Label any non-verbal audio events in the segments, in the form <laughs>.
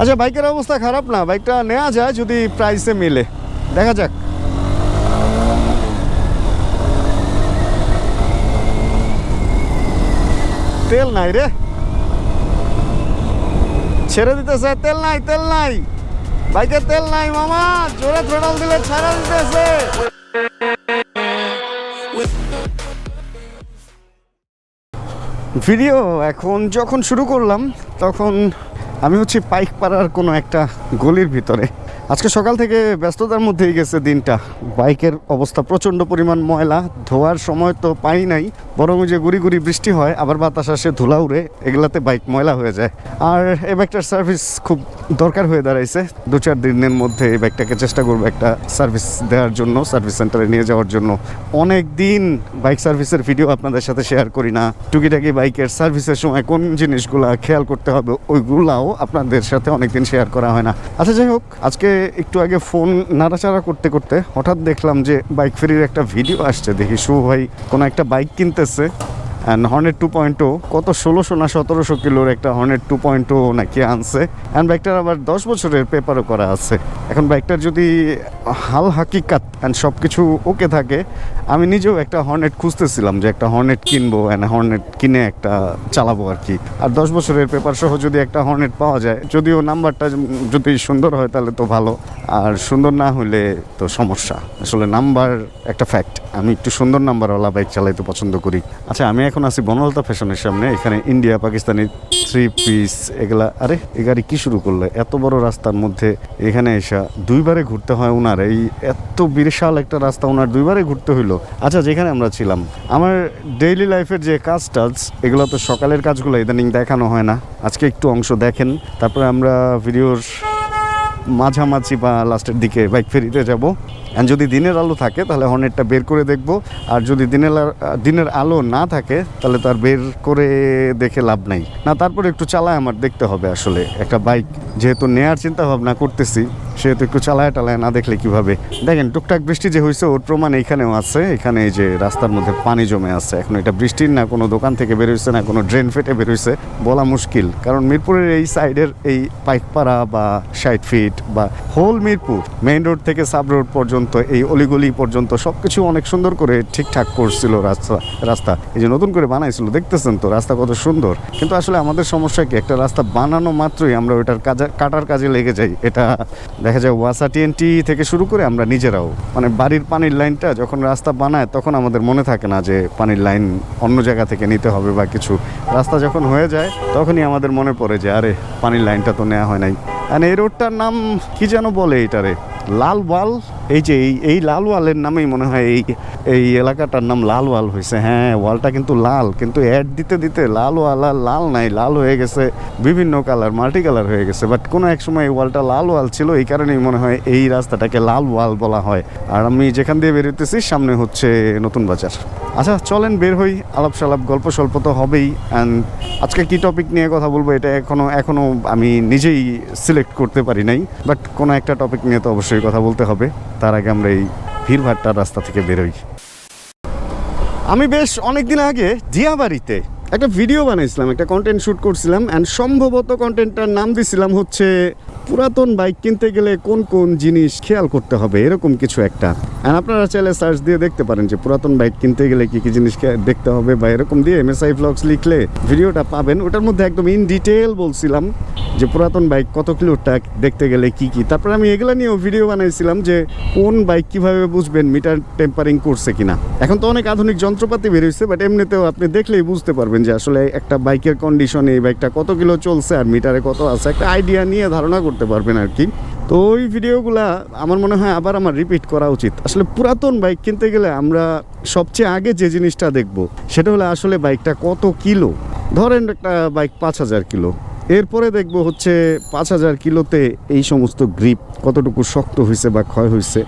আচ্ছা বাইকের অবস্থা খারাপ না। বাইকটা নেওয়া যায় যদি প্রাইসে মিলে। দেখা যাক। তেল নাই রে। ছেড়ে দিতেছে, তেল নাই তেল নাই। বাইকে তেল নাই মামা, জোরে থ্রোটল দিলে ছাড়া দিতেছে। ভিডিও এখন যখন শুরু করলাম, তখন আমি হচ্ছি পাইক পাড়ার কোনো একটা গলির ভিতরে। আজকে সকাল থেকে ব্যস্ততার মধ্যেই গেছে দিনটা। বাইকের অবস্থা প্রচণ্ড পরিমাণ ময়লা, ধোয়ার সময় তো পাই নাই, বরং যে গুড়ি গুড়ি বৃষ্টি হয়, আবার বাতাস আসে, ধুলা উড়ে, এগুলাতে বাইক ময়লা হয়ে যায়। আর এই বাইকটার সার্ভিস খুব দরকার হয়ে দাঁড়াইছে। দু চার দিনের মধ্যে এই বাইকটাকে চেষ্টা করব একটা সার্ভিস দেওয়ার জন্য, সার্ভিস সেন্টারে নিয়ে যাওয়ার জন্য। অনেক দিন বাইক সার্ভিসের ভিডিও আপনাদের সাথে শেয়ার করি না। টুকিটাকি বাইকের সার্ভিসের সময় কোন জিনিসগুলা খেয়াল করতে হবে, ওইগুলাও আপনাদের সাথে অনেকদিন শেয়ার করা হয় না। আচ্ছা যাই হোক, আজকে একটু আগে ফোন নাড়াচাড়া করতে করতে হঠাৎ দেখলাম যে বাইক ফেরির একটা ভিডিও আসছে। দেখি, শুভ ভাই কোনো একটা বাইক কিনতেছে। অ্যান্ড হর্নেট টু পয়েন্ট কত ষোলোশো না সতেরোশো কিলোর একটা হর্নেট টু পয়েন্ট নাকি আনছে। অ্যান্ড বাইকটার আবার দশ বছরের পেপারও করা আছে। এখন বাইকটার যদি হাল হাকিকাত অ্যান্ড সব কিছু ওকে থাকে, আমি নিজেও একটা হর্নেট খুঁজতেছিলাম যে একটা হর্নেট কিনবো অ্যান্ড হর্নেট কিনে একটা চালাবো আর কি। আর দশ বছরের পেপার সহ যদি একটা হর্নেট পাওয়া যায়, যদিও নাম্বারটা যদি সুন্দর হয় তাহলে তো ভালো। আর সুন্দর না হলে তো সমস্যা। আসলে নাম্বার একটা ফ্যাক্ট আমি একটু সুন্দর নাম্বারওয়ালা বাইক চালাইতে পছন্দ করি। আচ্ছা আমি এখন আছি বনলতা ফ্যাশনের সামনে, এখানে ইন্ডিয়া, পাকিস্তানি থ্রি পিস এগুলা। আরে, এ গাড়ি কি শুরু করল? এত বড় রাস্তার মধ্যে এখানে এসা দুইবারে ঘুরতে হয় ওনার এই এত বিশাল একটা রাস্তা ওনার দুইবারে ঘুরতে হইল। আচ্ছা যেখানে আমরা ছিলাম, আমার ডেইলি লাইফের যে কাজ টাজ, এগুলো তো সকালের কাজগুলো ইদানিং দেখানো হয় না। আজকে একটু অংশ দেখেন, তারপরে আমরা ভিডিওর মাঝামাঝি বা লাস্টের দিকে বাইক ফেরিতে যাব। অ্যান্ড যদি দিনের আলো থাকে, তাহলে হর্নেটটা বের করে দেখব। আর যদি দিনের দিনের আলো না থাকে, তাহলে তার বের করে দেখে লাভ নাই। না, তারপরে একটু চালায় আমার দেখতে হবে আসলে। একটা বাইক যেহেতু নেয়ার চিন্তা ভাবনা করতেছি সেহেতু একটু চালায় টালায় না দেখলে কীভাবে? দেখেন, টুকটাক বৃষ্টি যে হয়েছে ওর প্রমাণ এইখানেও আছে। এখানে এই যে রাস্তার মধ্যে পানি জমে আছে। এখন এটা বৃষ্টির না, কোনো দোকান থেকে বেরোইছে না, কোনো ড্রেন ফেটে বেরোইছে বলা মুশকিল। কারণ মিরপুরের এই সাইডের এই পাইকপাড়া বা ষাট ফিট বা হোল মিরপুর, মেইন রোড থেকে সাব রোড পর্যন্ত, এই অলিগলি পর্যন্ত সব কিছু অনেক সুন্দর করে ঠিকঠাক করছিল রাস্তা রাস্তা। এই যে নতুন করে বানাইছিল, দেখতেছেন তো, রাস্তা কত সুন্দর। কিন্তু আসলে আমাদের সমস্যা কি, একটা রাস্তা বানানো মাত্রই আমরা ওইটার কাজে, কাটার কাজে লেগে যাই। এটা দেখা যায় ওয়াসা টিএনটি থেকে শুরু করে আমরা নিজেরাও। মানে বাড়ির পানির লাইনটা যখন রাস্তা বানায়, তখন আমাদের মনে থাকে না যে পানির লাইন অন্য জায়গা থেকে নিতে হবে বা কিছু। রাস্তা যখন হয়ে যায়, তখনই আমাদের মনে পড়ে যে, আরে, পানির লাইনটা তো নেওয়া হয় নাই। মানে এই রোডটার নাম কি যেন বলে এটারে লাল ওয়াল এই যে এই এই লাল ওয়ালের নামেই মনে হয় এই এই এলাকাটার নাম লাল ওয়াল হয়েছে। হ্যাঁ ওয়ালটা কিন্তু লাল, কিন্তু অ্যাড দিতে দিতে লাল ওয়াল আর লাল নাই, লাল হয়ে গেছে, বিভিন্ন কালার মাল্টি কালার হয়ে গেছে। বাট কোনো এক সময় এই ওয়ালটা লাল ওয়াল ছিল, এই কারণেই মনে হয় এই রাস্তাটাকে লাল ওয়াল বলা হয়। আর আমি যেখান দিয়ে বেরোতেছি, সামনে হচ্ছে নতুন বাজার। আচ্ছা চলেন বের হই আলাপ সালাপ গল্প স্বল্প তো হবেই। অ্যান্ড আজকে কি টপিক নিয়ে কথা বলব, এটা এখনও এখনও আমি নিজেই সিলেক্ট করতে পারি নাই। বাট কোনো একটা টপিক নিয়ে তো অবশ্যই কথা বলতে হবে। তার আগে আমরা এই ভিড়ভাট্টার রাস্তা থেকে বেরোই। আমি বেশ অনেক দিন আগে জিয়াবাড়িতে একটা ভিডিও বানিয়েছিলাম একটা কন্টেন্ট শ্যুট করছিলাম অ্যান্ড সম্ভবত কন্টেন্টটার নাম দিছিলাম হচ্ছে পুরাতন বাইক কিনতে গেলে কোন কোন জিনিস খেয়াল করতে হবে? এরকম কিছু একটা। অ্যান্ড আপনারা চাইলে সার্চ দিয়ে দেখতে পারেন যে পুরাতন বাইক কিনতে গেলে কি কি জিনিস দেখতে হবে বা এরকম দিয়ে এমএসআই ব্লগস লিখলে ভিডিওটা পাবেন। ওটার মধ্যে একদম ইন ডিটেল বলছিলাম যে পুরাতন বাইক কত কিলোটা দেখতে গেলে কি কি। তারপরে আমি এগুলো নিয়েও ভিডিও বানাইছিলাম যে কোন বাইক কীভাবে বুঝবেন মিটার টেম্পারিং করছে কিনা। এখন তো অনেক আধুনিক যন্ত্রপাতি বেরিয়েছে বাট এমনিতেও আপনি দেখলেই বুঝতে পারবেন যে আসলে একটা বাইকের কন্ডিশন এই বাইকটা কত কিলো চলছে আর মিটারে কত আছে। একটা আইডিয়া নিয়ে ধারণা করতে পারবেন আর কি। তো ওই ভিডিওগুলা আমার মনে হয় আবার আমার রিপিট করা উচিত। আসলে পুরাতন বাইক কিনতে গেলে আমরা সবচেয়ে আগে যে জিনিসটা দেখব, সেটা হলো আসলে বাইকটা কত কিলো? ধরেন একটা বাইক পাঁচ হাজার কিলো। এরপরে দেখব হচ্ছে পাঁচ হাজার কিলোতে এই সমস্ত গ্রিপ কতটুকু শক্ত হয়েছে বা ক্ষয় হয়েছে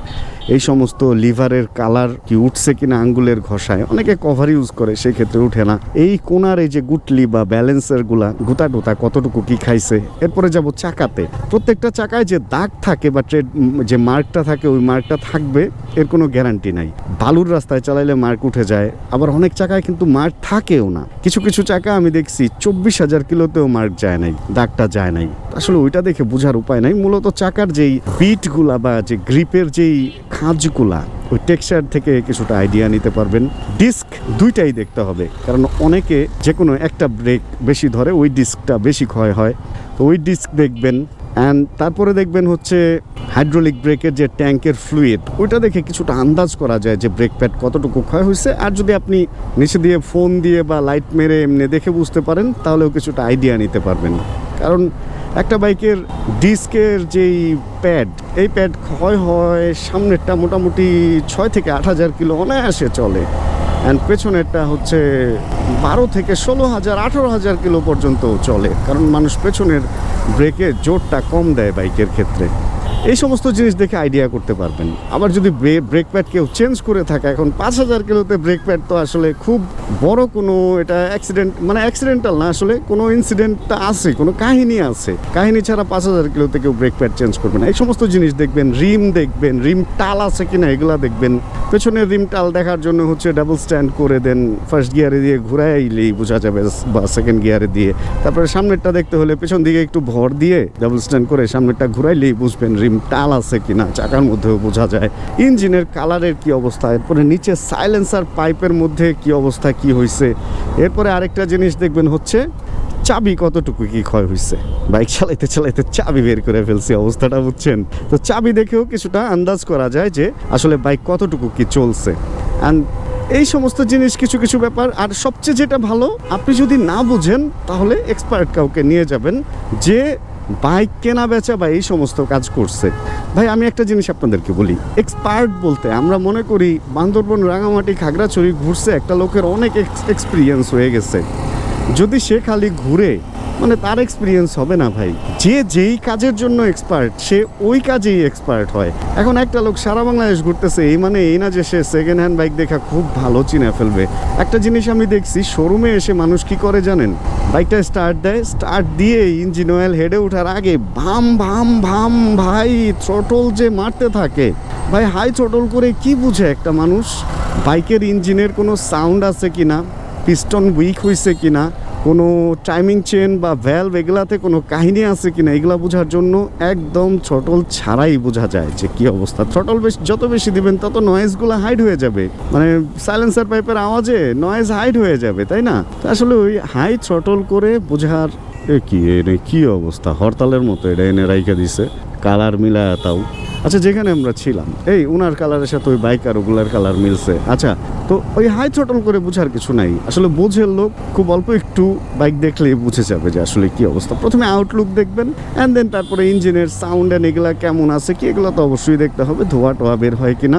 এই সমস্ত লিভারের কালার কি উঠছে কিনা আঙ্গুলের ঘষায়, অনেকে কভার ইউজ করে, সেই ক্ষেত্রে উঠে না। এই কোনার এই যে গুটলি বা ব্যালেন্সেরগুলা গুতা টুতা কতটুকু কি খাইছে, এরপরে যাব চাকাতে। প্রত্যেকটা চাকায় যে দাগ থাকে বা ট্রেড যে মার্কটা থাকে, ওই মার্কটা থাকবে, এর কোনো গ্যারান্টি নাই। বালুর রাস্তায় চালাইলে মার্ক উঠে যায়, আবার অনেক চাকায় কিন্তু মার্ক থাকেও না। কিছু কিছু চাকা আমি দেখছি চব্বিশ হাজার কিলোতেও মার্ক যায় নাই, দাগটা যায় নাই। আসলে ওইটা দেখে বোঝার উপায় নাই। মূলত চাকার যেই বিটগুলা বা যে গ্রিপের যেই খাঁজগুলা, ওই টেক্সচার থেকে কিছুটা আইডিয়া নিতে পারবেন। ডিস্ক দুইটাই দেখতে হবে। কারণ অনেকে যে কোনো একটা ব্রেক বেশি ধরে, ওই ডিস্কটা বেশি ক্ষয় হয়। তো ওই ডিস্ক দেখবেন অ্যান্ড তারপরে দেখবেন হচ্ছে হাইড্রোলিক ব্রেকের যে ট্যাঙ্কের ফ্লুইড ওইটা দেখে কিছুটা আন্দাজ করা যায় যে ব্রেক প্যাড কতটুকু ক্ষয় হয়েছে আর যদি আপনি নিচে দিয়ে ফোন দিয়ে বা লাইট মেরে এমনি দেখে বুঝতে পারেন, তাহলেও কিছুটা আইডিয়া নিতে পারবেন। কারণ একটা বাইকের ডিস্কের যেই প্যাড, এই প্যাড ক্ষয় হয় সামনেরটা মোটামুটি ছয় থেকে আট হাজার কিলো অনায়াসে চলে। অ্যান্ড পেছনেরটা হচ্ছে বারো থেকে ষোলো হাজার, আঠেরো হাজার কিলো পর্যন্ত চলে। কারণ মানুষ পেছনের ব্রেকে জোরটা কম দেয় বাইকের ক্ষেত্রে। এই সমস্ত জিনিস দেখে আইডিয়া করতে পারবেন। আবার যদি ব্রেক প্যাড কেউ চেঞ্জ করে থাকে, এখন পাঁচ হাজার কিলোতে ব্রেক প্যাড তো আসলে খুব বড় কোনো এটা অ্যাক্সিডেন্ট মানে অ্যাক্সিডেন্টাল না, আসলে কোনো ইনসিডেন্টটা আছে, কোনো কাহিনী আছে। কাহিনী ছাড়া পাঁচ হাজার কিলোতে কেউ ব্রেক প্যাড চেঞ্জ করবে না। এই সমস্ত জিনিস দেখবেন, রিম দেখবেন, রিম টাল আছে কিনা এগুলা দেখবেন। পেছনের রিম টাল দেখার জন্য হচ্ছে ডাবল স্ট্যান্ড করে দেন ফার্স্ট গিয়ারে দিয়ে ঘুরাইলেই বোঝা যাবে, বা সেকেন্ড গিয়ারে দিয়ে। তারপরে সামনেরটা দেখতে হলে পেছন দিকে একটু ভর দিয়ে ডাবল স্ট্যান্ড করে সামনেরটা ঘুরাইলেই বুঝবেন রিম টাল আছে কিনা, চাকার মধ্যেও বোঝা যায়। ইঞ্জিনের কালারের কি অবস্থা, এরপরে নিচে সাইলেন্সার পাইপের মধ্যে কি অবস্থা, কি হয়েছে এরপরে আরেকটা জিনিস দেখবেন হচ্ছে, চাবি কতটুকু কি ক্ষয় হয়েছে বাইক চালাইতে চালাইতে চাবি বের করে ফেলছি অবস্থাটা, বুঝছেন? তো চাবি দেখেও কিছুটা আন্দাজ করা যায় যে, আসলে বাইক কতটুকু কি চলছে। অ্যান্ড এই সমস্ত জিনিস কিছু কিছু ব্যাপার। আর সবচেয়ে যেটা ভালো, আপনি যদি না বুঝেন, তাহলে এক্সপার্ট কাউকে নিয়ে যাবেন যে বাইক কেনা, বেচা বা এই সমস্ত কাজ করছে। ভাই, আমি একটা জিনিস আপনাদেরকে বলি। এক্সপার্ট বলতে আমরা মনে করি, বান্দরবন, রাঙামাটি, খাগড়াছড়ি ঘুরছে একটা লোকের অনেক এক্সপিরিয়েন্স হয়ে গেছে। যদি সে খালি ঘুরে মানে তার এক্সপিরিয়েন্স হবে না ভাই। যে যেই কাজের জন্য এক্সপার্ট সে ওই কাজেই এক্সপার্ট হয়। এখন একটা লোক সারা বাংলাদেশ ঘুরতেছে, এই মানে এই না যে সে সেকেন্ড হ্যান্ড বাইক দেখা খুব ভালো চিনে ফেলবে। একটা জিনিস আমি দেখছি শোরুমে এসে মানুষ কি করে জানেন? বাইকটা স্টার্ট দেয় স্টার্ট দিয়ে ইঞ্জিন অয়েল হেডে ওঠার আগে ভাম ভাম ভাম, ভাই থ্রোটল যে মারতে থাকে, ভাই, হাই থ্রোটল করে কি বুঝে একটা মানুষ? বাইকের ইঞ্জিনের কোনো সাউন্ড আছে কিনা? পিস্টন উইক হয়েছে কি না কোনো টাইমিং চেন বা ভ্যালভ এগুলাতে কোনো কাহিনী আছে কি না এগুলা বোঝার জন্য একদম থ্রটল ছাড়াই বোঝা যায় যে কি অবস্থা। থ্রটল বেশি, যত বেশি দিবেন, তত নয়েজগুলো হাইড হয়ে যাবে। মানে সাইলেন্সার পাইপের আওয়াজে নয়েজ হাইড হয়ে যাবে, তাই না? আসলে ওই হাই থ্রটল করে বোঝার কি এনে কি অবস্থা? হরতালের মতো এটা এনে রাইখা দিছে। কালার মিলা তাও। আচ্ছা যেখানে আমরা ছিলাম, এই উনার কালারের সাথে ওই বাইক আর ওগুলার কালার মিলছে। আচ্ছা তো ওই হাই থ্রটল করে বোঝার কিছু নাই। আসলে বোঝের লোক খুব অল্প একটু বাইক দেখলেই বুঝে যাবে যে আসলে কি অবস্থা। প্রথমে আউটলুক দেখবেন অ্যান্ড দেন তারপরে ইঞ্জিনের সাউন্ড অ্যান্ড এগুলা কেমন আছে কি, এগুলো তো অবশ্যই দেখতে হবে, ধোয়া টোয়া বের হয় কিনা,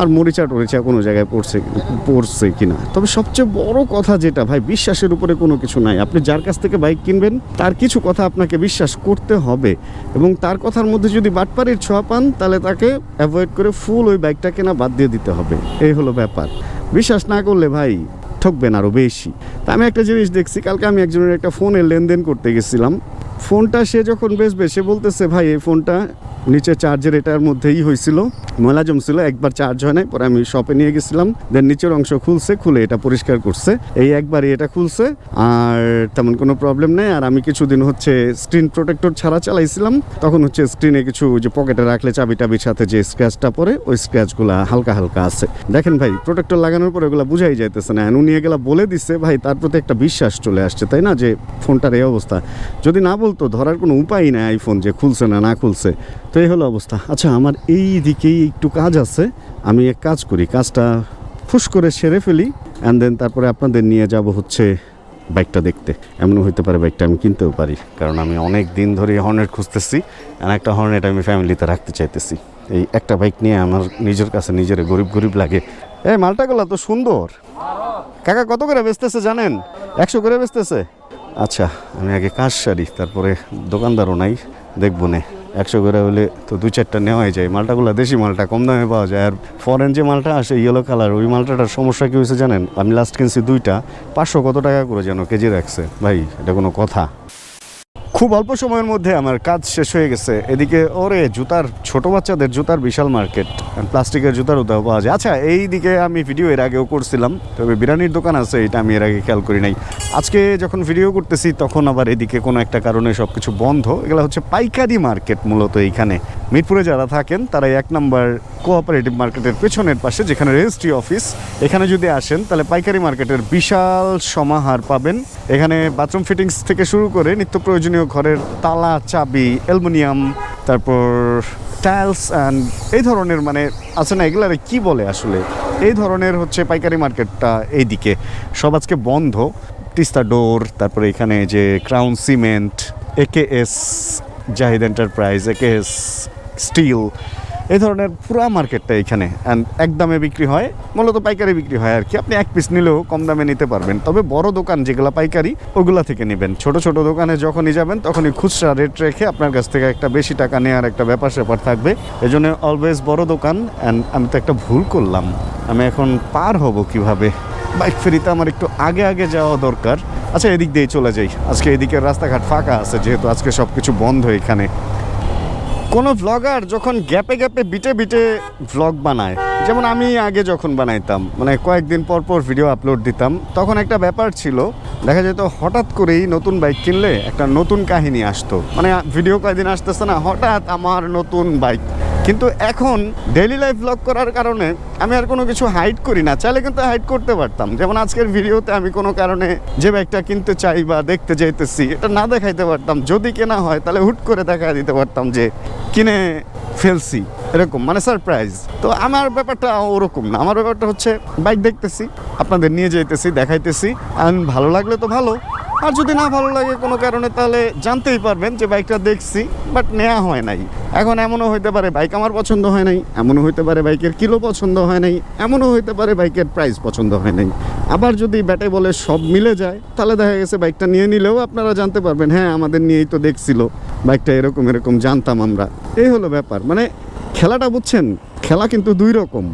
আর মরিচা টরিচা কোনো জায়গায় পড়ছে পড়ছে কিনা। তবে সবচেয়ে বড় কথা যেটা, ভাই, বিশ্বাসের উপরে কোনো কিছু নাই। আপনি যার কাছ থেকে বাইক কিনবেন, তার কিছু কথা আপনাকে বিশ্বাস করতে হবে, এবং তার কথার মধ্যে যদি বাটপাড়ির ছোঁয়া পান, তাহলে তাকে অ্যাভয়েড করে ফুল ওই বাইকটা কেনা বাদ দিয়ে দিতে হবে। এই হলো ব্যাপার। বিশ্বাস না করলে ভাই, ঠকবেন আরও বেশি। তা আমি একটা জিনিস দেখছি, কালকে আমি একজনের একটা ফোনে লেনদেন করতে গেছিলাম। ফোনটা সে যখন বেচবে, সে বলতেছে, ভাই, এই ফোনটা নিচে চার্জের এটার মধ্যেই হয়েছিল ময়লা জমছিল একবার চার্জ হয় নাই, পরে আমি শপে নিয়ে গেছিলাম। দেন নিচের অংশ খুলছে, খুলে এটা পরিষ্কার করছে। এই একবারই এটা খুলছে, আর তেমন কোনো প্রবলেম নেই। আর আমি কিছুদিন হচ্ছে স্ক্রিন প্রোটেক্টর ছাড়া চালাইছিলাম। তখন হচ্ছে স্ক্রিনে কিছু যে পকেটে রাখলে চাবি টাবির সাথে যে স্ক্র্যাচটা পরে ওই স্ক্র্যাচগুলো হালকা হালকা আছে। দেখেন ভাই প্রোটেক্টর লাগানোর পরে ওগুলো বুঝাই যাইতেছে না। উনি এগুলা বলে দিচ্ছে ভাই, তার প্রতি একটা বিশ্বাস চলে আসছে, তাই না? যে ফোনটার এই অবস্থা। যদি না বলতো ধরার কোনো উপায় নেই আইফোন যে খুলছে না না খুলছে। তো এই হলো অবস্থা। আচ্ছা আমার এই দিকেই একটু কাজ আছে। আমি এক কাজ করি, কাজটা ফুস করে সেরে ফেলি অ্যান্ড দেন তারপরে আপনাদের নিয়ে যাব হচ্ছে বাইকটা দেখতে। এমনও হইতে পারে বাইকটা আমি কিনতেও পারি, কারণ আমি অনেক দিন ধরে হর্নেট খুঁজতেছি আর একটা হর্নেট আমি ফ্যামিলিতে রাখতে চাইতেছি। এই একটা বাইক নিয়ে আমার নিজের কাছে নিজের গরিব গরিব লাগে। এই মালটাগুলো তো সুন্দর। কাকা, কত করে বেচতেছে জানেন? একশো করে বেচতেছে? আচ্ছা আমি আগে কাজ সারি, তারপরে দোকানদারও নাই, দেখব নে। একশো করে হলে তো দু চারটা নেওয়াই যায়। মালটাগুলো দেশি মালটা, কম দামে পাওয়া যায়। আর ফরেন যে মালটা আসে ইয়েলো কালার ওই মালটাটার সমস্যা কী হয়েছে জানেন? আমি লাস্ট কিনছি দুইটা, পাঁচশো কত টাকা করে যেন কেজি রাখছে? ভাই, এটা কোনো কথা। খুব অল্প সময়ের মধ্যে আমার কাজ শেষ হয়ে গেছে। এদিকে ওরে, জুতার, ছোট বাচ্চাদের জুতার বিশাল মার্কেট। প্লাস্টিকের জুতার উদাহ পাওয়া যায়। আচ্ছা এই দিকে আমি ভিডিও এর আগেও করছিলাম, তবে বিরিয়ানির দোকান আছে, এটা আমি এর আগে খেয়াল করি নাই। আজকে যখন ভিডিও করতেছি, তখন আবার এদিকে কোনো একটা কারণে সব কিছু বন্ধ। এগুলো হচ্ছে পাইকারি মার্কেট মূলত এইখানে। মিরপুরে যারা থাকেন তারা এক নম্বর কোঅপারেটিভ মার্কেটের পেছনের পাশে, যেখানে রেজিস্ট্রি অফিস এখানে যদি আসেন, তাহলে পাইকারি মার্কেটের বিশাল সমাহার পাবেন। এখানে বাথরুম ফিটিংস থেকে শুরু করে নিত্য প্রয়োজনীয় ঘরের তালা, চাবি, অ্যালুমিনিয়াম, তারপর টাইলস অ্যান্ড এই ধরনের মানে আছে না এগুলো কি বলে আসলে? এই ধরনের হচ্ছে পাইকারি মার্কেটটা এইদিকে। সব আজকে বন্ধ। তিস্তা ডোর তারপরে এখানে যে crown cement AKS Zahid enterprise AKS steel এই ধরনের পুরা মার্কেটটা এখানে অ্যান্ড এক দামে বিক্রি হয়, মূলত পাইকারি বিক্রি হয় আর কি। আপনি এক পিস নিলেও কম দামে নিতে পারবেন। তবে বড় দোকান যেগুলো পাইকারি, ওগুলা থেকে নেবেন। ছোট ছোট দোকানে যখনই যাবেন, তখনই খুচরা রেট রেখে আপনার কাছ থেকে একটা বেশি টাকা নেওয়ার একটা ব্যাপার স্যাপার থাকবে। এই জন্য অলওয়েজ বড় দোকান অ্যান্ড আমি তো একটা ভুল করলাম। আমি এখন পার হব কীভাবে? বাইক ফেরিতে আমার একটু আগে আগে যাওয়া দরকার। আচ্ছা এদিক দিয়ে চলে যাই। আজকে এদিকের রাস্তাঘাট ফাঁকা আছে, যেহেতু আজকে সব কিছু বন্ধ এখানে। কোনো ভ্লগার যখন গ্যাপে গ্যাপে বিটে বিটে ভ্লগ বানায়, যেমন আমি আগে যখন বানাইতাম মানে কয়েকদিন পর পর ভিডিও আপলোড দিতাম, তখন একটা ব্যাপার ছিল, দেখা যেত হঠাৎ করেই নতুন বাইক কিনলে একটা নতুন কাহিনী আসতো। মানে ভিডিও কয়েকদিন আসতেছে না, হঠাৎ আমার নতুন বাইক কিন্তু এখন ডেইলি লাইফ ব্লগ করার কারণে আমি আর কোনো কিছু হাইড করি না। চাইলে কিন্তু হাইড করতে পারতাম। যেমন আজকের ভিডিওতে আমি কোনো কারণে যে বাইকটা কিনতে চাই বা দেখতে যাইতেছি, এটা না দেখাইতে পারতাম। যদি কেনা হয়, তাহলে হুট করে দেখা দিতে পারতাম যে কিনে ফেলছি। এরকম মানে সারপ্রাইজ তো আমার ব্যাপারটা ওরকম না। আমার ব্যাপারটা হচ্ছে বাইক দেখতেছি, আপনাদের নিয়ে যাইতেছি, দেখাইতেছি। আর ভালো লাগলে তো ভালো। আর যদি না ভালো লাগে কোনো কারণে, তাহলে জানতেই পারবেন যে বাইকটা দেখছি বাট নেওয়া হয় নাই। এখন এমনও হইতে পারে বাইক আমার পছন্দ হয় নাই, এমনও হইতে পারে বাইকের কিলো পছন্দ হয় নাই, এমনও হইতে পারে বাইকের প্রাইস পছন্দ হয় নাই। আবার যদি ব্যাটে বলে সব মিলে যায়, তাহলে দেখা গেছে বাইকটা নিয়ে নিলেও আপনারা জানতে পারবেন হ্যাঁ আমাদের নিয়েই তো দেখছিল। বাইকটা এরকম এরকম জানতাম আমরা। এই হলো ব্যাপার। মানে খেলাটা বুঝছেন খেলা কিন্তু দুই রকম।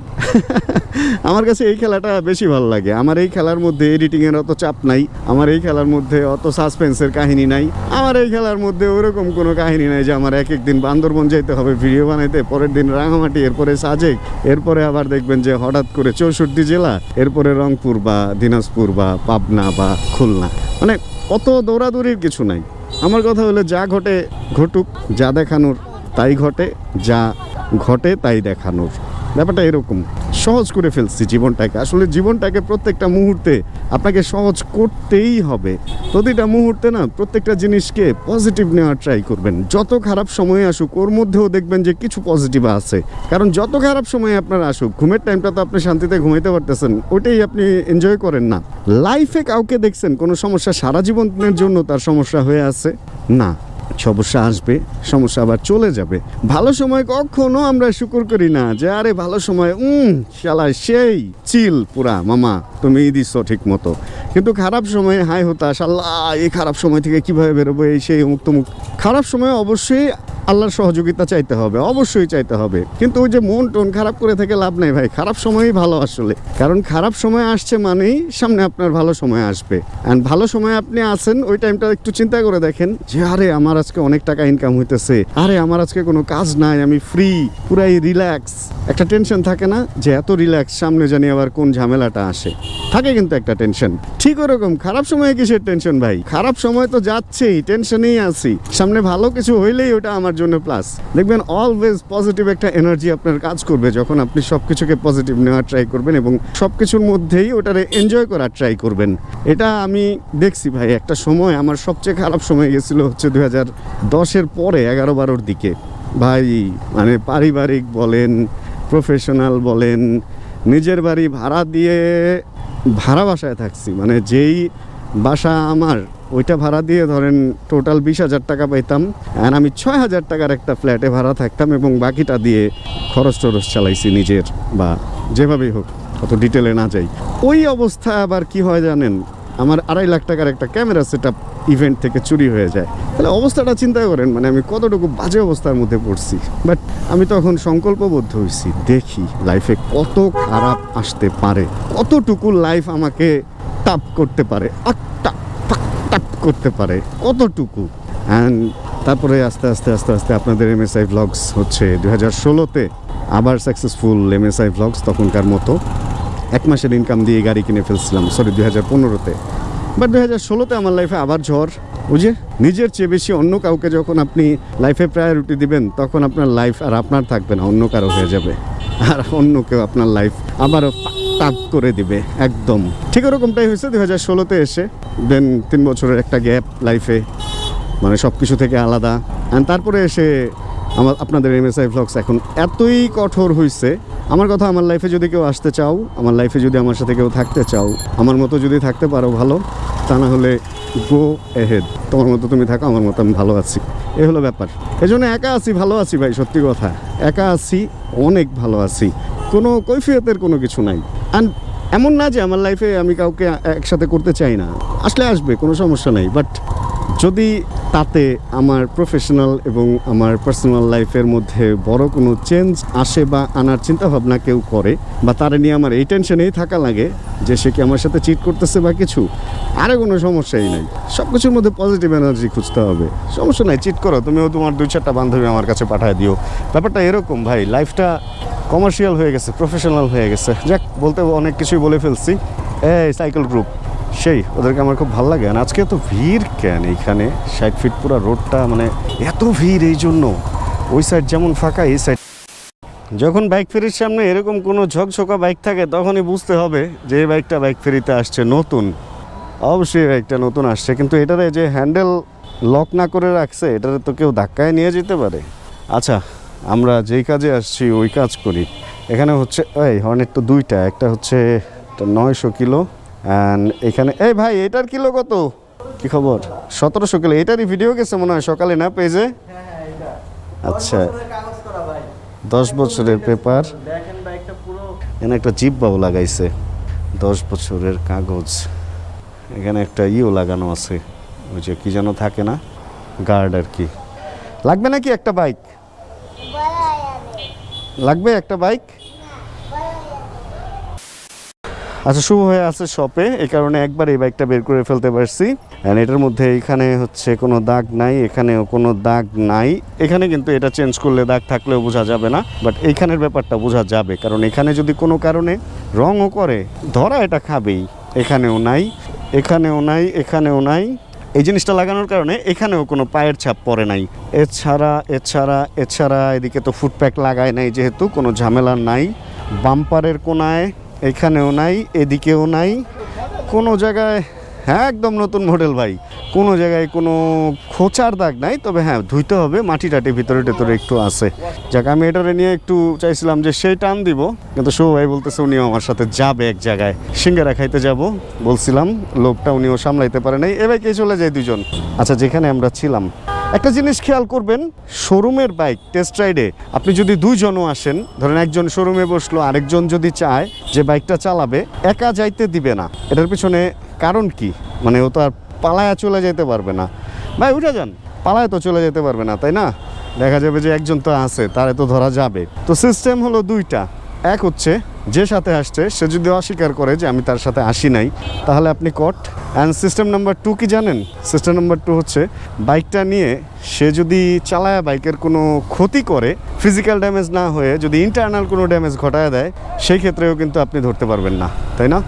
<laughs> আমার কাছে এই খেলাটা বেশি ভালো লাগে। আমার এই খেলার মধ্যে এডিটিংয়ের অত চাপ নাই। আমার এই খেলার মধ্যে অত সাসপেন্সের কাহিনী নাই। আমার এই খেলার মধ্যে ওরকম কোনো কাহিনী নাই যে আমার এক এক দিন বান্দরবন যাইতে হবে, ভিডিও বানাইতে, পরের দিন রাঙামাটি, এরপরে সাজেক, এরপরে আবার দেখবেন যে হঠাৎ করে চৌষট্টি জেলা, এরপরে রংপুর বা দিনাজপুর বা পাবনা বা খুলনা। মানে অত দৌড়াদৌড়ির কিছু নাই। আমার কথা হলো যা ঘটে, ঘটুক, যা দেখানোর তাই ঘটে, যা ঘটে তাই দেখানোর। ব্যাপারটা এরকম। সহজ করে ফেলছি জীবনটাকে। আসলে জীবনটাকে প্রত্যেকটা মুহূর্তে আপনাকে সহজ করতেই হবে। প্রতিটা মুহূর্তে না প্রত্যেকটা জিনিসকে পজিটিভ নেওয়ার ট্রাই করবেন। যত খারাপ সময়ে আসুক, ওর মধ্যেও দেখবেন যে কিছু পজিটিভ আছে। কারণ যত খারাপ সময়ে আপনার আসুক, ঘুমের টাইমটা তো আপনি শান্তিতে ঘুমাইতে পারতেছেন, ওইটাই আপনি এনজয় করেন না। লাইফে কাউকে দেখছেন, কোনো সমস্যা সারা জীবনের জন্য তার সমস্যা হয়ে আছে? না। সমস্যা আসবে, সমস্যা আবার চলে যাবে। ভালো সময় কখনো আমরা শুকুর করি না যে, আরে, ভালো সময়, উম, শালা, সেই, চিল পুরা মামা, তুমি দিচ্ছ ঠিক মতো। কিন্তু খারাপ সময়ে হাই হতাশ আল্লাহ এই খারাপ সময় থেকে কীভাবে বেরোবো, এই সেই অমুক তমুক। খারাপ সময় অবশ্যই আল্লাহর সহযোগিতা চাইতে হবে, অবশ্যই চাইতে হবে। কিন্তু ওই যে মন টোন খারাপ করে থেকে লাভ নেই ভাই, খারাপ সময়ই ভালো আসলে। কারণ খারাপ সময় আসছে মানেই সামনে আপনার ভালো সময় আসবে। অ্যান্ড ভালো সময় আপনি আছেন, ওই টাইমটা একটু চিন্তা করে দেখেন যে, আরে, আমার আজকে অনেক টাকা ইনকাম হইতেছে। আরে, আমার আজকে কোনো কাজ নাই, আমি ফ্রি পুরাই রিল্যাক্স একটা টেনশন থাকে না যে এত রিল্যাক্স সামনে জানি আবার কোন ঝামেলাটা আসে। থাকে কিন্তু একটা টেনশন ঠিক ওরকম, খারাপ সময়ে কিসের টেনশন ভাই? খারাপ সময় তো যাচ্ছেই টেনশনেই আছি। সামনে ভালো কিছু হইলেই ওটা আমার জন্য প্লাস দেখবেন অলওয়েজ পজিটিভ একটা এনার্জি আপনার কাজ করবে যখন আপনি সব কিছুকে পজিটিভ নেওয়ার ট্রাই করবেন এবং সব কিছুর মধ্যেই ওটারে এনজয় করার ট্রাই করবেন। এটা আমি দেখছি ভাই, একটা সময় আমার সবচেয়ে খারাপ সময় গেছিল হচ্ছে দু হাজার দশের পরে এগারো বারোর দিকে। ভাই মানে পারিবারিক বলেন প্রফেশনাল বলেন, নিজের বাড়ি ভাড়া দিয়ে ভাড়া বাসায় থাকছি। মানে যেই বাসা আমার, ওইটা ভাড়া দিয়ে ধরেন টোটাল বিশ হাজার টাকা পাইতাম। আর আমি ছয় হাজার টাকার একটা ফ্ল্যাটে ভাড়া থাকতাম এবং বাকিটা দিয়ে খরচ টরচ চালাইছি নিজের বা যেভাবেই হোক, অত ডিটেলে না যাই। ওই অবস্থা আবার কি হয় জানেন? আমার আড়াই লাখ টাকার একটা ক্যামেরা সেট ইভেন্ট থেকে চুরি হয়ে যায়। তাহলে অবস্থাটা চিন্তা করেন মানে আমি কতটুকু বাজে অবস্থার মধ্যে পড়ছি। বাট আমি তখন সংকল্পবদ্ধ হয়েছি, দেখি লাইফে কত খারাপ আসতে পারে, কতটুকু লাইফ আমাকে টাপ করতে পারে টাপ টাপ করতে পারে, কতটুকু? অ্যান্ড তারপরে আস্তে আস্তে আস্তে আস্তে আপনাদের এমএসআই ভ্লগস হচ্ছে দু হাজার ষোলোতে, আবার সাকসেসফুল এমএসআই ভ্লগস তখনকার মতো। এক মাসের ইনকাম দিয়ে গাড়ি কিনে ফেলছিলাম সরি দু হাজার পনেরোতে। বাট দু হাজার ষোলোতে আমার লাইফে আবার ঝড় বুঝে? নিজের চেয়ে বেশি অন্য কাউকে যখন আপনি লাইফে প্রায়োরিটি দিবেন, তখন আপনার লাইফ আর আপনার থাকবে না, অন্য কারও হয়ে যাবে। আর অন্য কেউ আপনার লাইফ আবারও টাপ করে দিবে, একদম। ঠিক ওরকমটাই হয়েছে দু হাজার ষোলোতে এসে দেন তিন বছরের একটা গ্যাপ লাইফে মানে সব কিছু থেকে আলাদা। অ্যান্ড তারপরে এসে আমার, আপনাদের এমএসআই ভ্লগস এখন এতই কঠোর হয়েছে আমার কথা, আমার লাইফে যদি কেউ আসতে চাও, আমার লাইফে যদি আমার সাথে কেউ থাকতে চাও, আমার মতো যদি থাকতে পারো ভালো, তা না হলে গো এহেড তোমার মতো তুমি থাকো, আমার মতো আমি ভালো আছি। এ হলো ব্যাপার। এই জন্য একা আছি, ভালো আছি ভাই, সত্যি কথা। একা আছি, অনেক ভালো আছি। কোনো কৈফিয়তের কোনো কিছু নাই। অ্যান্ড এমন না যে আমার লাইফে আমি কাউকে একসাথে করতে চাই না। আসলে আসবে, কোনো সমস্যা নেই। বাট যদি তাতে আমার প্রফেশনাল এবং আমার পার্সোনাল লাইফের মধ্যে বড় কোনো চেঞ্জ আসে বা আনার চিন্তা ভাবনা কেউ করে বা তারা নিয়ে আমার এই টেনশনেই থাকা লাগে যে সে কি আমার সাথে চিট করতেছে বা কিছু, আরে কোনো সমস্যাই নাই। সব কিছুর মধ্যে পজিটিভ এনার্জি খুঁজতে হবে। সমস্যা নাই চিট করো, তুমিও তোমার দুই চারটা বান্ধবী আমার কাছে পাঠায় দিও। ব্যাপারটা এরকম ভাই লাইফটা কমার্শিয়াল হয়ে গেছে প্রফেশনাল হয়ে গেছে। যাক, বলতে অনেক কিছুই বলে ফেলছি। এই সাইকেল গ্রুপ সেই, ওদেরকে আমার খুব ভালো লাগে। আজকে এত ভিড় কেন এইখানে? ষাট ফিট পুরো রোডটা মানে এত ভিড় এই জন্য। ওই সাইড যেমন ফাঁকা, এই সাইড যখন বাইক ফেরির সামনে এরকম কোনো ঝকঝকা বাইক থাকে, তখনই বুঝতে হবে যে বাইকটা বাইক ফেরিতে আসছে নতুন। অবশ্যই বাইকটা নতুন আসছে, কিন্তু এটারে যে হ্যান্ডেল লক না করে রাখছে, এটারে তো কেউ ধাক্কায় নিয়ে যেতে পারে। আচ্ছা আমরা যেই কাজে আসছি, ওই কাজ করি। এখানে হচ্ছে, এই হর্নের তো দুইটা, একটা হচ্ছে নয়শো কিলো এখানে এই ভাই এটার কিলো কত? কি খবর? সতেরোশো কিলো এটারই ভিডিও গেছে মনে হয় সকালে না পেজে? আচ্ছা। কাগজ করা ভাই। দশ বছরের পেপার। এখানে একটা জিপ বাবু লাগাইছে। দশ বছরের কাগজ। এখানে একটা ইও লাগানো আছে। ওই যে কি যেন থাকে না? গার্ড আর কি। লাগবে নাকি একটা বাইক? লাগবে একটা বাইক? আচ্ছা শুভ হয়ে আছে শপে এই কারণে একবার এই বাইকটা বের করে ফেলতে পারছি। And এটার মধ্যে এখানে হচ্ছে কোনো দাগ নাই, এখানেও কোনো দাগ নাই। এখানে কিন্তু এটা চেঞ্জ করলে দাগ থাকলেও বোঝা যাবে না। বাট এইখানের ব্যাপারটা বোঝা যাবে। কারণ এখানে যদি কোনো কারণে রঙও করে, ধরা এটা খাবেই। এখানেও নাই এখানেও নাই এখানেও নাই। এই জিনিসটা লাগানোর কারণে এখানেও কোনো পায়ের ছাপ পড়ে নাই। এছাড়া এছাড়া এছাড়া এদিকে তো ফুটপ্যাক লাগায় নাই যেহেতু, কোনো ঝামেলা নাই। বাম্পারের কোনায় এখানেও নাই, এদিকেও নাই। কোনো জায়গায় হ্যাঁ একদম নতুন মডেল ভাই। কোনো জায়গায় কোনো খোঁচার দাগ নাই, তবে হ্যাঁ ধুইতে হবে মাটি টাটি ভিতরে টেতরে একটু আছে। যাক, আমি এটারে নিয়ে একটু চাইছিলাম যে সেই টান দিব, কিন্তু শুভ ভাই বলতেছে উনিও আমার সাথে যাবে এক জায়গায়। সিঙ্গারা খাইতে যাব, বলছিলাম, লোকটা উনিও সামলাইতে পারে নাই। এবার কে চলে যায় দুজন? আচ্ছা যেখানে আমরা ছিলাম। একটা জিনিস খেয়াল করবেন, শোরুমের বাইক টেস্ট রাইডে আপনি যদি দুইজনও আসেন, ধরেন একজন শোরুমে বসল, আরেকজন যদি চায় যে বাইকটা চালাবে, একা যাইতে দিবে না। এটার পিছনে কারণ কি? মানে ও তো আর পালায়া চলে যেতে পারবে না। ভাই, উঠে যান। পালায় তো চলে যেতে পারবে না, তাই না? দেখা যাবে যে একজন তো আছে, তারে তো ধরা যাবে। তো সিস্টেম হলো দুইটা। এক হচ্ছে, যে সাথে আসছে, সে যদি অস্বীকার করে যে আমি তার সাথে আসি নাই, তাহলে আপনি কট অ্যান্ড সিস্টেম নাম্বার টু কি জানেন? সিস্টেম নাম্বার টু হচ্ছে বাইকটা নিয়ে সে যদি চালায় বাইকের কোনো ক্ষতি করে ফিজিক্যাল ড্যামেজ না হয়ে যদি ইন্টারনাল কোনো ড্যামেজ ঘটায় দেয়, সেই ক্ষেত্রেও কিন্তু আপনি ধরতে পারবেন না, তাই না?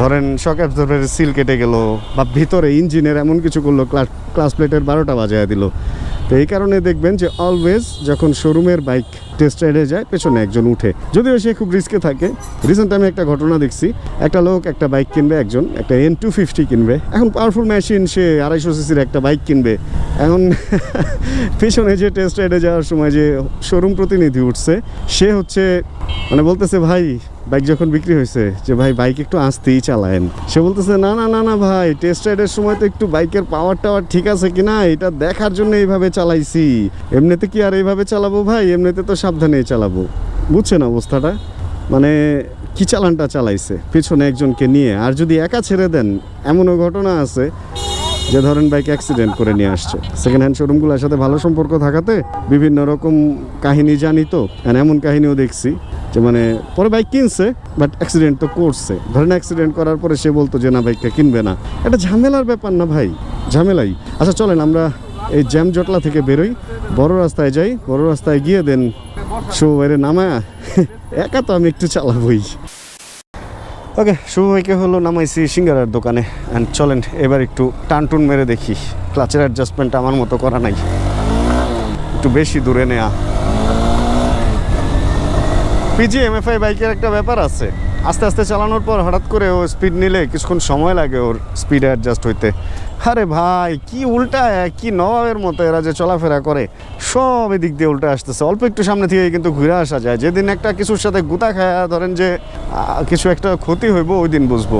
ধরেন শক অ্যাবজর্ভারের সিল কেটে গেল, বা ভিতরে ইঞ্জিনের এমন কিছু করল ক্লাস ক্লাস প্লেটের বারোটা বাজায় দিল তো এই কারণে দেখবেন যে অলওয়েজ যখন শোরুমের বাইক টেস্ট রাইডে যায়, পেছনে একজন উঠে। যদিও সে খুব রিস্কে থাকে। রিসেন্ট আমি একটা ঘটনা দেখছি। একটা লোক একটা বাইক কিনবে, একজন একটা এন টু ফিফটি কিনবে। এখন পাওয়ারফুল মেশিন সে আড়াইশো সিসির একটা বাইক কিনবে। এখন <laughs> পেছনে যে টেস্ট রাইডে যাওয়ার সময় যে শোরুম প্রতিনিধি উঠছে, সে হচ্ছে মানে বলতেছে, ভাই বাইক যখন বিক্রি হয়েছে, যে ভাই বাইক একটু আসতেই চালায়েন। সে বলতেছে, না না না না ভাই টেস্ট রাইডের সময় তো একটু বাইকের পাওয়ার টাওয়ার ঠিক আছে কিনা, এটা দেখার জন্য এইভাবে চালাইছি। এমনিতে কি আর এইভাবে চালাবো ভাই? এমনিতে তো সাবধানেই চালাবো। বুঝছেন অবস্থাটা? মানে কি চালানটা চালাইছে? পিছনে একজনকে নিয়ে। আর যদি একা ছেড়ে দেন, এমনও ঘটনা আছে। যে ধরেন বাইক অ্যাক্সিডেন্ট করে নিয়ে আসছে। সেকেন্ড হ্যান্ড শোরুমগুলোর সাথে ভালো সম্পর্ক থাকাতে বিভিন্ন রকম কাহিনী জানি তো এমন কাহিনীও দেখছি যে মানে পরে বাইক কিনছে বাট অ্যাক্সিডেন্ট তো করছে। ধরেন অ্যাক্সিডেন্ট করার পরে সে বলতো যে, না বাইকটা কিনবে না। এটা ঝামেলার ব্যাপার না ভাই, ঝামেলাই। আচ্ছা চলেন আমরা এই জ্যাম জটলা থেকে বেরোই। বড় রাস্তায় যাই, বড় রাস্তায় গিয়ে দেন শো বাইরে নামায়া। একা তো আমি একটু চালাবই। ওকে শুভ ভাইকে হলো নামাইছি সিঙ্গারের দোকানে। অ্যান্ড চলেন, এবার একটু টানটুন মেরে দেখি। ক্লাচের অ্যাডজাস্টমেন্ট আমার মতো করা নাই। একটু বেশি দূরে নেয়া। পিজি এমএফআই বাইকের একটা ব্যাপার আছে। আস্তে আস্তে চালানোর পর হঠাৎ করে ও স্পিড নিলে কিছুক্ষণ সময় লাগে ওর স্পিড অ্যাডজাস্ট হইতে। আরে ভাই, কি উল্টা, কি নবাবের মতো এরা যে চলাফেরা করে। সব এদিক দিয়ে উল্টা আসতেছে। অল্প একটু সামনে থেকে কিন্তু ঘুরে আসা যায়। যেদিন একটা কিছুর সাথে গুতা খায়া ধরেন যে কিছু একটা ক্ষতি হইব, ওই দিন বুঝব।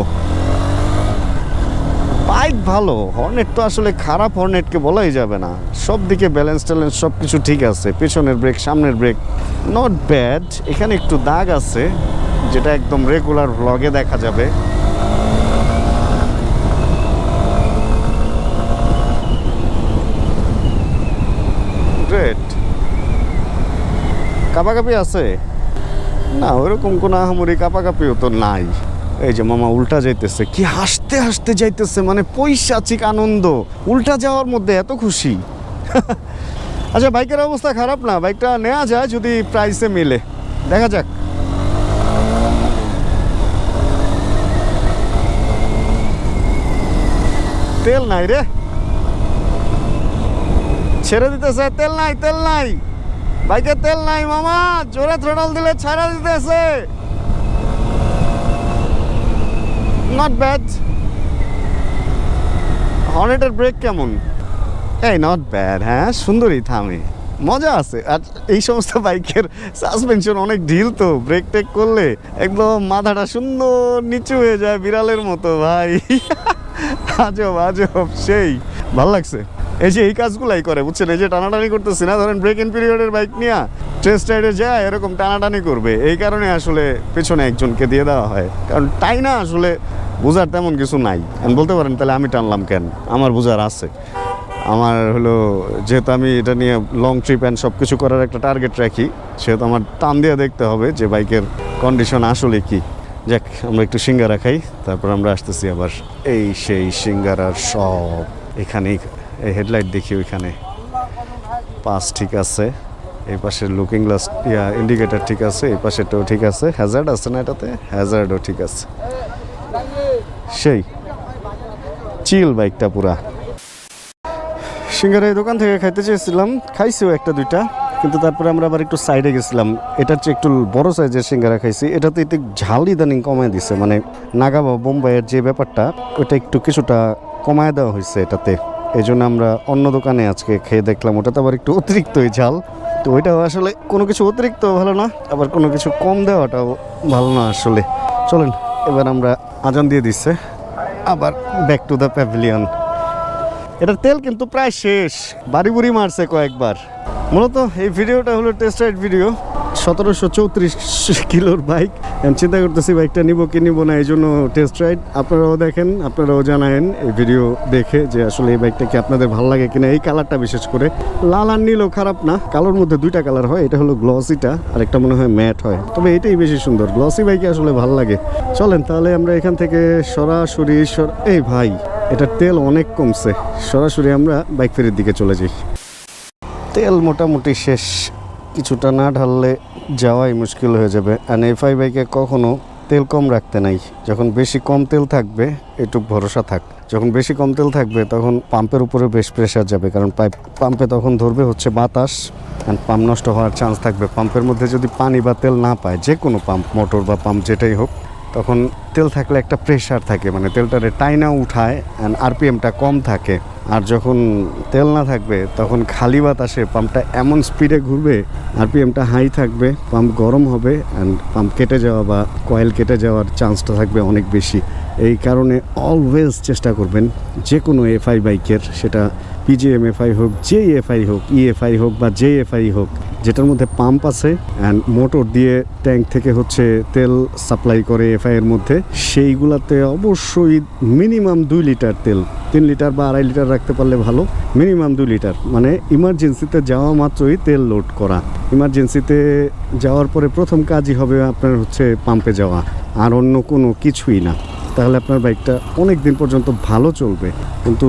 বাইক ভালো হর্নেট তো আসলে খারাপ হর্নেটকে বলাই যাবে না। সব দিকে ব্যালেন্স ট্যালেন্স সব কিছু ঠিক আছে। পেছনের ব্রেক সামনের ব্রেক নট ব্যাড এখানে একটু দাগ আছে। যেটা একদম রেগুলার ভ্লগে দেখা যাবে। গ্রেট কাপাকাপি আছে? না, ওরকম কোনো আহামরি কাপাকাপিও তো নাই। এই যে মামা উল্টা যাইতেছে, কি হাসতে হাসতে যাইতেছে মানে পৈশাচিক আনন্দ। উল্টা যাওয়ার মধ্যে এত খুশি। <laughs> আচ্ছা বাইকের অবস্থা খারাপ না? বাইকটা নেওয়া যায় যদি প্রাইসে মিলে। দেখা যাক। তেল নাই রে। ছেড়ে দিতেছে, তেল নাই তেল নাই। বাইকে তেল নাই মামা, জোরে থ্রোটল দিলে ছাড়া দিতেছে। নট ব্যাড হর্নেটের ব্রেক কেমন? এই নট ব্যাড হ্যাঁ সুন্দরই, থামে। মজা আছে। আর এই সমস্ত বাইকের সাসপেনশন অনেক ঢিল তো ব্রেক টেক করলে একদম মাথাটা সুন্দর নিচু হয়ে যায় বিড়ালের মতো, ভাই। <laughs> আজব আজব, সেই। ভালো লাগছে। এই যে এই কাজগুলাই করে, বুঝছেন? এই যে টানাটানি করতেছি না, ধরেন ব্রেক ইন পিরিয়ডের বাইক নিয়ে টেস্ট রাইডে যায়, এরকম টানাটানি করবে। এই কারণে আসলে পেছনে একজনকে দিয়ে দেওয়া হয়। কারণ তাই না আসলে বোঝার তেমন কিছু নাই। বলতে পারেন, তাহলে আমি টানলাম কেন? আমার বোঝার আছে। আমার হলো, যেহেতু আমি এটা নিয়ে লং ট্রিপ অ্যান্ড সব কিছু করার একটা টার্গেট রাখি, সেহেতু আমার টান দিয়ে দেখতে হবে যে বাইকের কন্ডিশন আসলে কি। যাক, আমরা একটু সিঙ্গারা খাই, তারপর আমরা আসতেছি আবার। এই সেই সিঙ্গারার সব। এখানেই এই হেডলাইট দেখি ওইখানে। পাস ঠিক আছে। এই পাশের লুকিং গ্লাস ইয়া ইন্ডিকেটার ঠিক আছে, এই পাশেরটাও ঠিক আছে। হ্যাজার্ড আছে না এটাতে? হ্যাজার্ডও ঠিক আছে। সেই। চিল বাইকটা পুরা। সিঙ্গারা এই দোকান থেকে খাইতে চেয়েছিলাম। খাইছিও একটা, দুইটা। কিন্তু তারপরে আমরা আবার একটু সাইডে গেছিলাম। এটার চেয়ে একটু বড় সাইজের সিঙ্গারা খাইছি। এটাতে একটু ঝাল ইদানিং কমায় দিছে। মানে নাগা বা বোম্বাইয়ের যে ব্যাপারটা ওটা একটু কিছুটা কমায় দেওয়া হয়েছে এটাতে। এই জন্য আমরা অন্য দোকানে আজকে খেয়ে দেখলাম। ওটাতে আবার একটু অতিরিক্তই ঝাল। তো ওইটাও আসলে কোনো কিছু অতিরিক্ত ভালো না, আবার কোনো কিছু কম দেওয়াটাও ভালো না আসলে। চলেন, এবার আমরা আজান দিয়ে দিচ্ছে আবার ব্যাক টু দ্য প্যাভিলিয়ন এটার তেল কিন্তু প্রায় শেষ। বাড়ি বুড়ি মারছে কয়েকবার। মূলত এই ভিডিওটা হলো টেস্ট রাইড ভিডিও সতেরোশো চৌত্রিশ কিলোর বাইক আমি চিন্তা করতেছি বাইকটা নিব কি নিব না, এই জন্য টেস্ট রাইড আপনারাও দেখেন, আপনারাও জানায়েন এই ভিডিও দেখে যে আসলে এই বাইকটা কি আপনাদের ভালো লাগে কিনা, এই কালারটা বিশেষ করে। লাল আর নীলও খারাপ না, কালোর মধ্যে দুইটা কালার হয়, এটা হলো গ্লসিটা আর একটা মনে হয় ম্যাট হয়। তবে এটাই বেশি সুন্দর গ্লসি বাইকে আসলে ভালো লাগে। চলেন তাহলে আমরা এখান থেকে সরাসরি সর- এই ভাই এটার তেল অনেক কমছে। সরাসরি আমরা বাইক ফেরির দিকে চলে যাই। তেল মোটামুটি শেষ। কিছুটা না ঢাললে যাওয়াই মুশকিল হয়ে যাবে। আর এফআই বাইকে কখনো তেল কম রাখতে নাই। যখন বেশি কম তেল থাকবে এটুক ভরসা থাক। যখন বেশি কম তেল থাকবে, তখন পাম্পের উপরে বেশ প্রেশার যাবে। কারণ পাইপ পাম্পে তখন ধরবে হচ্ছে বাতাস অ্যান্ড পাম্প নষ্ট হওয়ার চান্স থাকবে। পাম্পের মধ্যে যদি পানি বা তেল না পায় যে কোনো পাম্প মোটর বা পাম্প যেটাই হোক তখন তেল থাকলে একটা প্রেশার থাকে মানে তেলটারে টাইনা উঠায় অ্যান্ড আরপিএমটা কম থাকে। আর যখন তেল না থাকবে, তখন খালি বাতাসে পাম্পটা এমন স্পিডে ঘুরবে আরপিএমটা হাই থাকবে পাম্প গরম হবে অ্যান্ড পাম্প কেটে যাওয়া বা কয়েল কেটে যাওয়ার চান্সটা থাকবে অনেক বেশি। এই কারণে অলওয়েজ চেষ্টা করবেন যে কোনো এফআই বাইকের, সেটা পিজিএম এফআই হোক যে এফআই হোক ইএফআই হোক বা জে এফআই হোক, যেটার মধ্যে পাম্প আছে অ্যান্ড মোটর দিয়ে ট্যাঙ্ক থেকে হচ্ছে তেল সাপ্লাই করে এফআই এর মধ্যে, সেইগুলাতে অবশ্যই মিনিমাম দুই লিটার তেল, তিন লিটার বা আড়াই লিটার রাখতে পারলে ভালো মিনিমাম দুই লিটার মানে ইমার্জেন্সিতে যাওয়া মাত্রই তেল লোড করা। ইমার্জেন্সিতে যাওয়ার পরে প্রথম কাজই হবে আপনার হচ্ছে পাম্পে যাওয়া, আর অন্য কোনো কিছুই না। তাহলে আপনার বাইকটা অনেক দিন পর্যন্ত ভালো চলবে। কিন্তু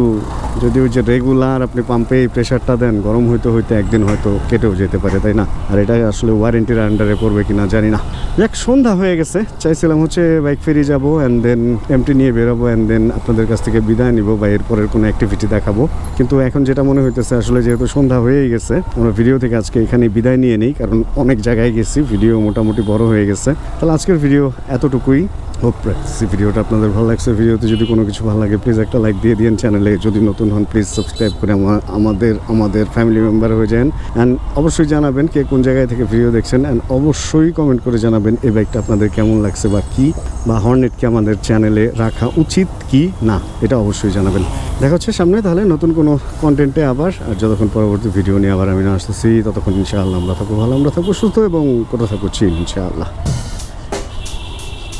যদি ওই যে রেগুলার আপনি পাম্পে এই প্রেশারটা দেন, গরম হইতে হইতে একদিন হয়তো কেটেও যেতে পারে, তাই না? আর এটা আসলে ওয়ারেন্টির আন্ডারে পড়বে কিনা জানি না। যাক, সন্ধ্যা হয়ে গেছে। চাইছিলাম হচ্ছে বাইক ফেরি যাব অ্যান্ড দেন এমটি নিয়ে বেরোবো অ্যান্ড দেন আপনাদের কাছ থেকে বিদায় নিব বা এরপরের কোনো অ্যাক্টিভিটি দেখাবো। কিন্তু এখন যেটা মনে হইতেছে, আসলে যেহেতু সন্ধ্যা হয়েই গেছে, আমরা ভিডিও থেকে আজকে এখানে বিদায় নিয়ে নিই, কারণ অনেক জায়গায় গেছি ভিডিও মোটামুটি বড় হয়ে গেছে। তাহলে আজকের ভিডিও এতটুকুই। হোপ রাখছি ভিডিওটা আপনাদের ভালো লাগছে। ভিডিওতে যদি কোনো কিছু ভালো লাগে প্লিজ একটা লাইক দিয়ে দিন চ্যানেলে যদি নতুন হন প্লিজ সাবস্ক্রাইব করে আমা- আমাদের আমাদের ফ্যামিলি মেম্বার হয়ে যান। অ্যান্ড অবশ্যই জানাবেন কে কোন জায়গায় থেকে ভিডিও দেখছেন। অ্যান্ড অবশ্যই কমেন্ট করে জানাবেন এই বাইকটা আপনাদের কেমন লাগছে বা কি, বা হর্নেট কি আমাদের চ্যানেলে রাখা উচিত কি না, এটা অবশ্যই জানাবেন। দেখা হচ্ছে সামনে, তাহলে নতুন কোনো কন্টেন্টে আবার। আর যতক্ষণ পরবর্তী ভিডিও নিয়ে আবার আমি না আসতেছি, ততক্ষণ ইনশাআল্লাহ আমরা থাকব ভালো, আমরা থাকব সুস্থ এবং কোথাও থাকব চিল ইনশাআল্লাহ।